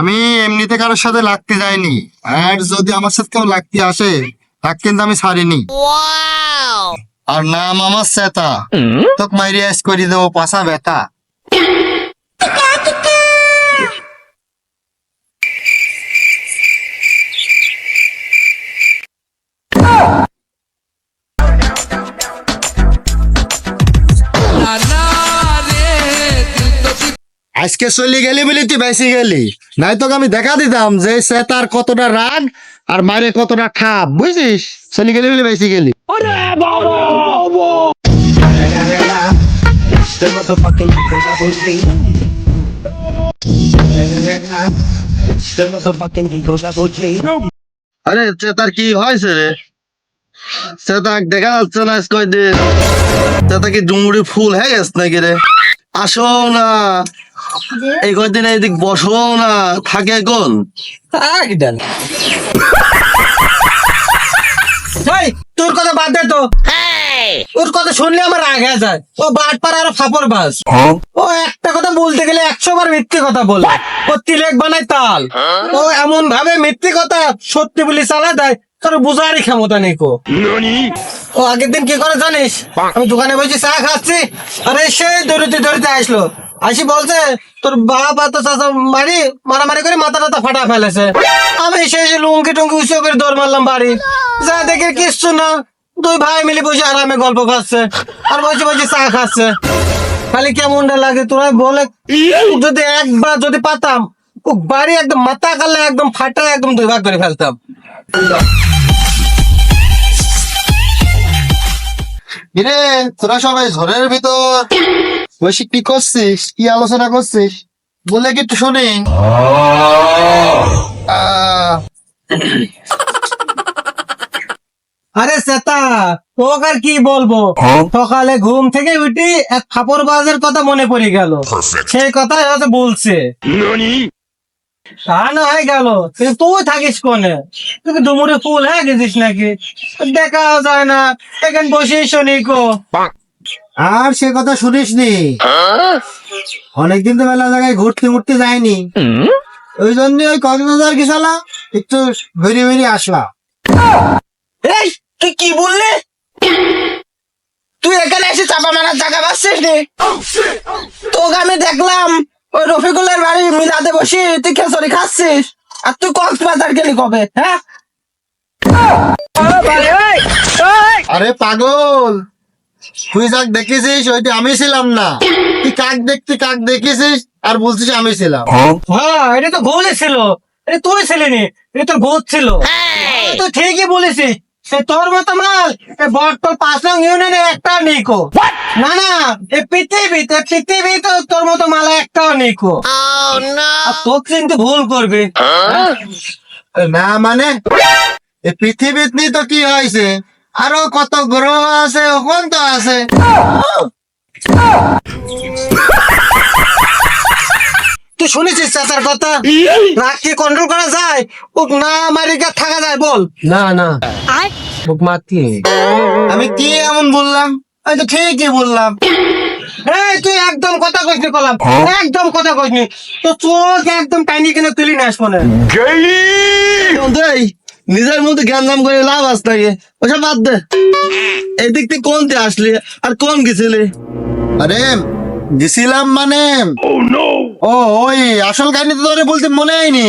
আমি এমনিতে কারোর সাথে লাগতে যাইনি। আর যদি আমার সাথে কেউ লাগতে আসে তাক কিন্তু আমি ছাড়িনি। আর নাম আমার সেতা তোকে মাইরিয়াস করি দেবো পাশা ব্যথা আজকে চলি গেলি বলি তুই বেশি গেলি। নাই তোকে আমি দেখা দিতাম যে সে তার কতটা রাগ আর মারে কতটা খাপ বুঝছিস চলে গেলি বলে বেশি গেলি. আরে চেতার কি হয়েছে রে? চেতাক দেখা যাচ্ছে না চেতা কি ডুমুরি ফুল হয়ে গেছে নাকি রে? আসো না। এই এইদিক বসো না থাকে কোন তোর কথা বাদ দে তো। ওর কথা শুনলে আমার রাগ হয়ে যায়। ও আর ফাপর বাস। ও একটা কথা বলতে গেলে একশো বার মিথ্যে কথা বলে। ও তিলেক বানায় তাল। ও এমন ভাবে মিথ্যে কথা সত্যি বলে চালা দেয় তোর বুঝারই ক্ষমতা নেই কো। ও আগের দিন কি করে জানিস? আমি দোকানে বসে চা খাচ্ছি আরে সে দৌড়িতে দৌড়িতে আসলো। আসি বলছে, তোর বাপ আর তোর চাচা মারি, মারামারি করে মাথা টাথা ফাটা ফেলেছে। আমি এসে লুঙ্কি টুঙ্কি উঁচু করে দৌড় মারলাম বাড়ি। যা দেখে কিচ্ছু না, দুই ভাই মিলে বসে আরামে গল্প করছে আর বসে বসে চা খাচ্ছে। খালি কেমনটা লাগে তোরা বলে, যদি একবার যদি পাতাম বাড়ি একদম মাথা কালে একদম ফাটা একদম দুই ভাগ করে ফেলতাম। তোরা সবাই ঝড়ের ভিতর? বসে কি করছিস? কি আলোচনা করছিস? বলে কি একটু শুনি। আরে সেতা তোকে আর কি বলব? সকালে ঘুম থেকে উঠি এক ফাপড় বাজের কথা মনে পড়ে গেল। সেই কথা হয়তো বলছে। তা না হয়ে গেল। তুই থাকিস কোনে? তুই ডুমুরে ফুল হয়ে গেছিস নাকি? দেখাও যায় না। এখানে বসে শুনি কো। আর সে কথা শুনিস নি অনেকদিন তো মেলা জায়গায় ঘুরতে ঘুরতে যায়নি ওই জন্য ওই কক্সবাজার গেছিলাম একটু ঘুরে ঘুরে আসলাম এই তুই কি বললি? তুই এখানে এসে চাপা মারার জায়গা পাচ্ছিস নি? তোকে আমি দেখলাম ওই রফিকুলের বাড়ি মিলাতে বসে তুই খেসরি খাচ্ছিস। আর তুই কক্সবাজার গেলি কবে হ্যাঁ? আরে পাগল! তুই যাক দেখেছিস ওইটা আমি ছিলাম না। তুই কাক দেখতে কাক দেখেছিস আর বলছিস আমি ছিলাম। হ্যাঁ। এটা তো গোলে ছিল। এটা তুই ছিলিনি এটা তোর ভূত ছিল। তুই ঠিকই বলেছিস। সে তোর মতো মাল এ বটতল পাঁচ নং ইউনিয়নে একটা নিকো। না না এ পৃথিবীতে পৃথিবীতে তোর মতো মাল একটাও নিকো। আর তোকে কিন্তু ভুল করবি। না মানে এই পৃথিবীতে নি তো কি হয়েছে? আরও কত গ্রহ আছে ওখান তো আছে। তুই শুনেছিস চাচার কথা? কন্ট্রোল করা যায় ও না মারিকা থাকা যায় বল। না না। মুখ আমি কি এমন বললাম? আমি তো ঠিকই বললাম। এই তুই একদম কথা কইনি কলাম। একদম কথা কইনি তো চোখ একদম টাইনি কিনে তুলি না আসব না নিজের মধ্যে জ্ঞান দাম করে লাভ আস নাকি? ওসব বাদ দে। এদিক থেকে কোনতে আসলি? আর কোন গেছিলি? আরে গেছিলাম মানে? ও ওই আসল কাহিনী তো তোরে বলতে মনে হয়নি।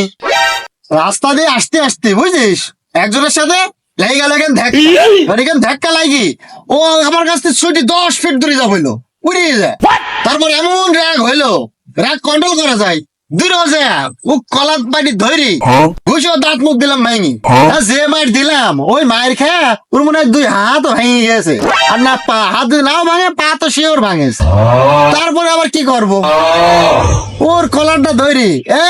রাস্তা দিয়ে আসতে আসতে বুঝছিস একজনের সাথে লেগে গেল এখানে ধাক্কা। এখানে ধাক্কা লাগি। ও আমার কাছ থেকে ছুটি দশ ফিট দূরে যা হইল উড়িয়ে যায়। তারপর এমন রাগ হইল। রাগ কন্ট্রোল করা যায়। দূরে ও কলাত ধরি ঘুষো দাঁত মুখ দিলাম ভাঙি যে মার দিলাম ওই মায়ের খেয়ে ওর মনে দুই হাত ভেঙে গেছে। আর না পা হাত নাও ভাঙে পা তো শিওর ভাঙেছে। তারপরে আবার কি করব? ওর কলারটা ধরি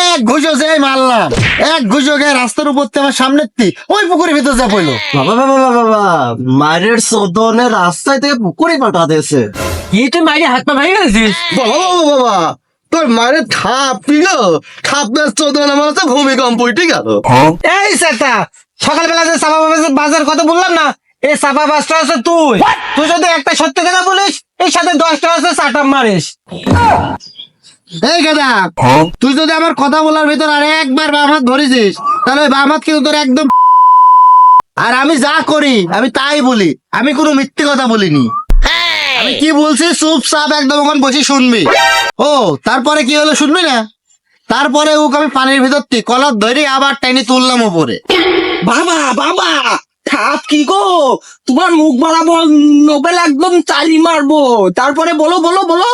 এক ঘুষো যে মারলাম এক ঘুষো গিয়ে রাস্তার উপর থেকে আমার সামনের তি ওই পুকুরের ভিতর যা পড়ল। বাবা বাবা বাবা মায়ের সদনে রাস্তায় থেকে পুকুরে পাঠা দিয়েছে। কি তুই মাইরে হাত পা ভেঙে গেছিস? বাবা বাবা বাবা তোর মায়ের ঠাপ দিল ঠাপের চোদন আমার হচ্ছে ভূমিকম্প উঠে গেল। এই সেটা সকালবেলা যে সাপা বাজার- কথা বললাম না এই সাপা বাসটা আছে তুই। তুই যদি একটা সত্যি কথা বলিস এই সাথে দশটা আছে চাটা মারিস। এই গাদা তুই যদি আমার কথা বলার ভিতর আর একবার বাম হাত ধরেছিস তাহলে ওই বাম হাত কিন্তু তোর একদম আর আমি যা করি আমি তাই বলি আমি কোনো মিথ্যে কথা বলিনি। আমি কি বলছি? চুপচাপ একদম ওখানে বসে শুনবি। ও তারপরে কি হলো শুনবি না? তারপরে ওকে আমি পানির ভিতর থেকে কলার ধরে আবার টাইনি তুললাম ওপরে বাবা বাবা কি গো? তোমার মুখ বাড়াবো নোবেল একদম চালি মারবো। তারপরে বলো বলো বলো।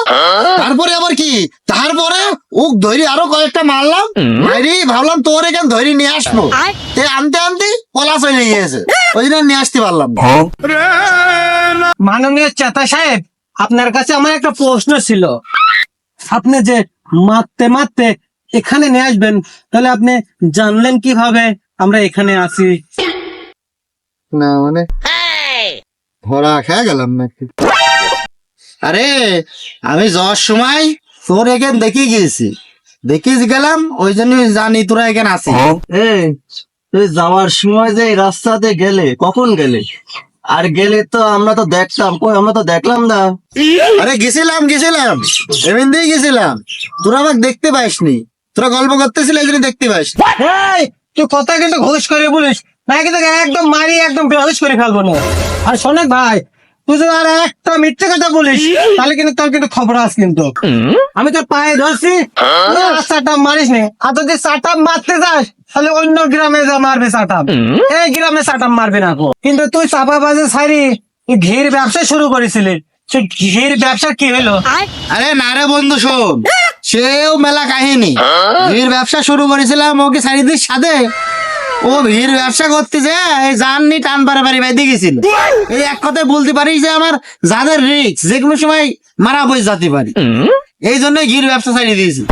তারপরে আবার কি? তারপরে ওক ধরি আরও কয়েকটা মারলাম। মারি ভাবলাম তোর এখানে ধরি নিয়ে আসব। তে আনতে আনতে কলা চলে গিয়েছে। ওই জন্য নিয়ে আসতে পারলাম। মাননীয় চেতা সাহেব আপনার কাছে আমার একটা প্রশ্ন ছিল। আপনি যে মারতে মারতে এখানে নিয়ে আসবেন তাহলে আপনি জানলেন কীভাবে আমরা এখানে আছি? না মানে ধরা খেয়ে গেলাম নাকি? আরে আমি যাওয়ার সময় তোর এখানে দেখে গিয়েছি। দেখে গেলাম ওই জন্য জানি তোরা এখানে আছিস। এই তুই যাওয়ার সময় যে এই রাস্তাতে গেলে কখন গেলে? আর গেলে তো আমরা তো দেখতাম। কই আমরা তো দেখলাম না। আরে গেছিলাম গেছিলাম। এমনি গেছিলাম। তোরা আমাকে দেখতে পাইসনি তোরা গল্প করতেছিলি এই জন্য দেখতে পাইস তুই কথা কিন্তু ঘুষ করে বলিস। না কিন্তু একদম মারি একদম বেহুশ করে ফেলব না? আর শোনেক ভাই তুই যদি আর একটা মিথ্যে কথা বলিস তাহলে কিন্তু তোর কিন্তু খবর আস কিন্তু। আমি তোর পায়ে ধরছি। আর চাটাপ মারিস নি আর যদি চাটাপ মারতে যাস তাহলে অন্য গ্রামে যা মারবে চাটাপ এই গ্রামে চাটাপ মারবে না কিন্তু তুই চাপা বাজে ছাড়ি তুই ঘির ব্যবসা শুরু করেছিলি। ঘির ব্যবসা কি হলো আরে না রে বন্ধু শোন। সেও মেলা কাহিনী। ভিড় ব্যবসা শুরু করেছিলাম ওকে চারিদিক সাথে। ও ভিড় ব্যবসা করতে যে এই জাননি টান পারে পারি বাইতে গেছিল। এই এক কথায় বলতে পারি যে আমার যাদের রিক্স যে কোনো সময় মারা বই যেতে পারি। এই জন্য ঘির ব্যবসা ছাড়িয়ে দিয়েছি।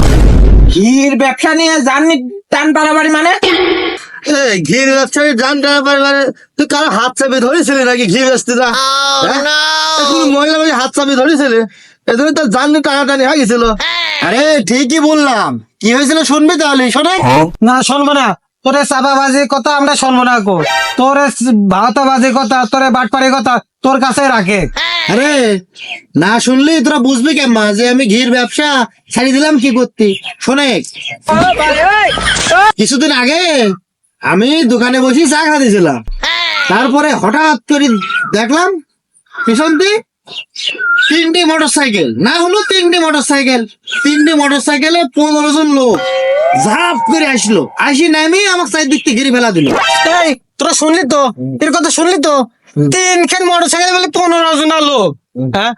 ঘির ব্যবসা নিয়ে জাননি টান পারাবাড়ি মানে? এই ঘির ব্যবসা জান টানা পারে মানে? তুই কারও হাত চাপে ধরেছিলি নাকি ঘি বেচতে কোনো মহিলা মানে হাত চাপে ধরেছিলে? এজন্য তো জাননি টানাটানি হয়ে গেছিল। আরে ঠিকই বললাম। কি হয়েছিল শুনবি তাহলে? শোনে। না শুনব না। তোরে চাপাবাজির কথা আমরা শুনব না গো তোরে ভাতাবাজির কথা তোরে বাটপাড়ির কথা তোর কাছে রাখে। আরে, না শুনলি তোরা বুঝবি কেমন যে আমি ঘির ব্যবসা ছাড়ি দিলাম কি করতে। শোনে, কিছুদিন আগে আমি দোকানে বসে চা খাতেছিলাম তারপরে হঠাৎ করে দেখলাম পিছন দিয়ে তিনটি মোটর সাইকেল না হলো তিনটি মোটর সাইকেল তিনটি মোটর সাইকেলে পনেরো জন লোক ঝাপ করে আসলো। আসি নামি আমার সাইড দিক থেকে ঘিরে ফেলা দিল। তোরা শুনলি তো? এর কথা শুনলি তো? তিনখান মোটর সাইকেল বলে পনেরো জন লোক হ্যাঁ?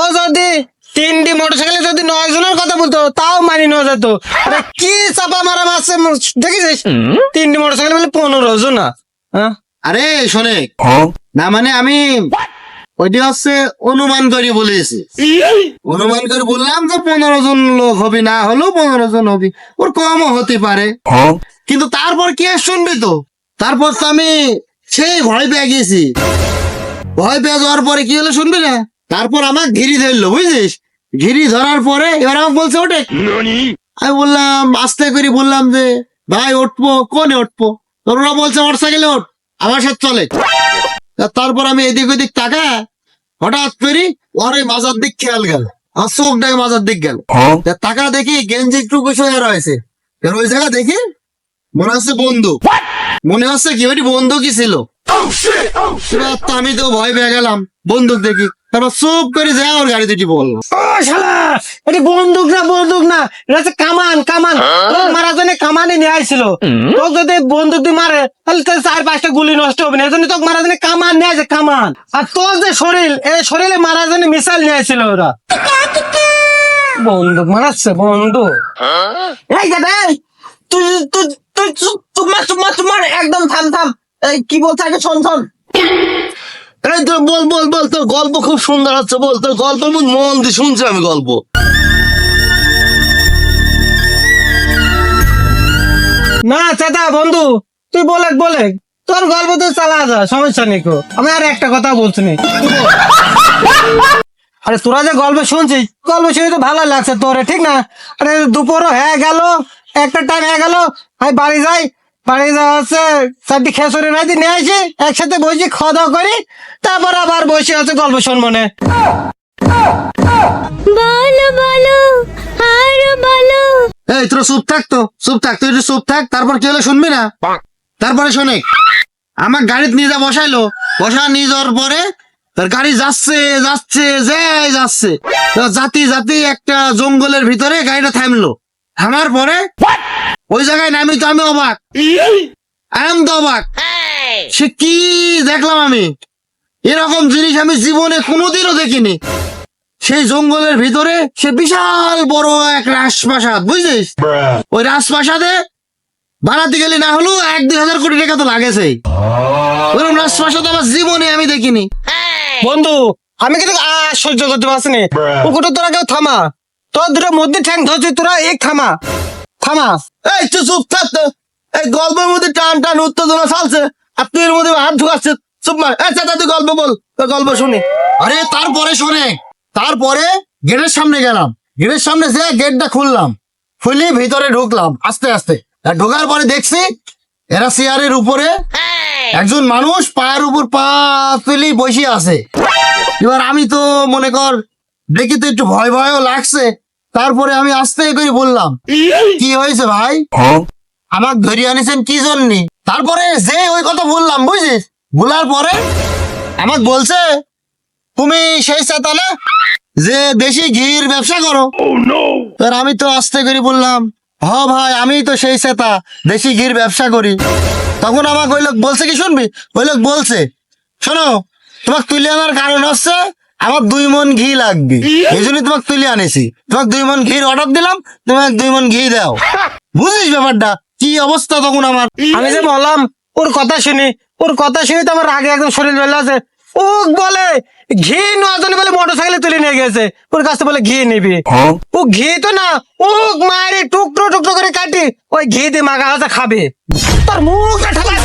ও যদি তিনটি মোটর সাইকেলে যদি নয় জনের কথা বলতো তাও মানি যেত। আরে কি চাপা মারা মারছে দেখেছিস? তিনটি মোটর সাইকেল বলে পনেরো জন না হ্যাঁ? আরে শোনে। না মানে আমি ওইটি হচ্ছে অনুমান করে বলেছি। অনুমান করে বললাম যে পনেরো জন লোক হবে না হলেও পনেরো জন হবে। ওর কমও হতে পারে। কিন্তু তারপর কি আর শুনবি তো? তারপর তো আমি সেই ভয় পেয়ে গেছি। ভয় পেয়ে যাওয়ার পরে কি হলো শুনবি না? তারপর আমার ঘিরি ধরলো বুঝছিস ঘিরি ধরার পরে এবার আমাকে বলছে ওঠে। আমি বললাম আস্তে করে বললাম যে ভাই উঠবো। কোনে উঠবো? তোর ওরা বলছে মোটর সাইকেলে ওঠ আমার সাথে চলে। তারপর আমি এদিক ওদিক তাকা হঠাৎ করি ওর ওই মাজার দিক খেয়াল গেল। আর চোখ ডাকে মাজার দিক গেল। তা তাকা দেখি গেঞ্জি একটু হয়ে রয়েছে। ওই জায়গা দেখি মনে হচ্ছে বন্ধু মনে হচ্ছে কি ওইটি বন্ধুকই ছিল। এবার তো আমি তো ভয় পেয়ে গেলাম বন্দুক দেখি। তারপর চুপ করে যায় ওর গাড়ি দুটি বলল। ও শালা! এটি বন্দুক না বন্দুক না? এটা হচ্ছে কামান কামান। তোর মারা জন্য কামানে নিয়ে আসছিল তোকে যদি বন্দুক দিয়ে মারে তাহলে তোর চার পাঁচটা গুলি নষ্ট হবে না। এই জন্য তোকে মারা জন্য কামান নিয়ে আসে কামান। আর তোর যে শরীর এই শরীরে মারা জন্য মিসাইল নিয়ে আসছিল ওরা। বন্দুক মারাচ্ছে বন্দুক। এই তুই তুই তুই চুপ- তোমার তোমার তোমার একদম থাম থাম। কি বলছে আগে শোন শোন। এই তো বল বল বল তোর গল্প খুব সুন্দর হচ্ছে বল তোর গল্প মন দিয়ে শুনছি আমি গল্প। না চাচা বন্ধু তুই বলে বলে তোর গল্প তো চালা যা সমস্যা নেই কো। আমি আর একটা কথা বলছি নি। আরে তোরা যে গল্প শুনছিস গল্প শুনে তো ভালো লাগছে তোরে ঠিক না? আরে দুপুরও হ্যাঁ গেল একটা টাইম হয়ে গেল। আমি বাড়ি যাই। বাড়ি যাওয়া হচ্ছে চারটি খেসরে রাইতে নিয়ে আসি একসাথে বসে খাওয়া দাওয়া করি তারপর আবার বসে হচ্ছে গল্প শুনব নে বলো বলো আরও বলো। এই তোর চুপ থাক তো চুপ থাক তুই চুপ থাক তারপর কি হলো শুনবি না? তারপরে শোনে আমার গাড়িতে নিয়ে যা বসাইলো বসা নিয়ে যাওয়ার পরে তার গাড়ি যাচ্ছে যাচ্ছে যাই যাচ্ছে। জাতি জাতি একটা জঙ্গলের ভিতরে গাড়িটা থামলো। থামার পরে ওই জায়গায় নামি তো আমি অবাক। আম তো অবাক সে কি দেখলাম আমি? এরকম জিনিস আমি জীবনে কোনোদিনও দেখিনি। সেই জঙ্গলের ভিতরে সে বিশাল বড় এক রাজপ্রাসাদ বুঝছিস? ওই রাজপ্রাসাদে বানাতে গেলে না হলেও এক দুই হাজার কোটি টাকা তো লাগেছে ওরকম রাজপ্রাসাদ আমার জীবনে আমি দেখিনি। বন্ধু আমি কিন্তু আর সহ্য করতে পারছি না। পুকুরটা তোরা কেউ থামা। তোর দুটো মধ্যে ঠ্যাং ধরছি, তোরা এক থামা। থামা। এই, তুই চুপ থাক তো। এই গল্পের মধ্যে টান টান উত্তেজনা চালছে আর তুই এর মধ্যে হাত ঢুকাচ্ছে চুপ মার এই, চাচা, তুই গল্প বল। গল্প শুনি। আরে, তারপরে শোনে। তারপরে গেটের সামনে গেলাম। গেটের সামনে যে গেটটা খুললাম, খুলে ভিতরে ঢুকলাম, আস্তে আস্তে। ঢোকার পরে দেখছি, এরা চেয়ারের উপরে একজন মানুষ পায়ের উপর পা তুলেই বসে আছে। এবার আমি তো, মনে কর, দেখি তো একটু ভয়, ভয়ও লাগছে। তারপরে আমি আস্তে করে বললাম কি হয়েছে ভাই? আমাকে ধরে আনিছেন কি জন্য? তারপরে যে ওই কথা বললাম বুঝিস? বলার পরে আমাকে বলছে তুমি সেই চেতা যে দেশি ঘির ব্যবসা করো? এবার আমি তো আস্তে করে বললাম হ ভাই আমি তো সেই চেতা দেশি ঘির ব্যবসা করি। তখন আমাকে ওই লোক বলছে কি শুনবি? ওই লোক বলছে শোনো তোমাকে তুলে আনার কারণ হচ্ছে আমার দুই মন ঘি লাগবে। এই জন্য তোমাকে তুলে আনেছি। তোমাকে দুই মন ঘির অর্ডার দিলাম তোমাকে দুই মন ঘি দাও। বুঝিস ব্যাপারটা? কি অবস্থা তখন আমার? আমি যে বললাম ওর কথা শুনি ওর কথা শুনি তো আমার আগে একদম শরীর বেলা আছে। ও বলে ঘি জন্য বলে মোটর সাইকেলে তুলে নিয়ে গেছে। ওর কাছে বলে ঘি নিবি। ও ঘি তো না ও মায়ের টুকরো টুকরো করে কাটি ওই ঘি দিয়ে মাগা হাতে খাবে। তোর মুখটা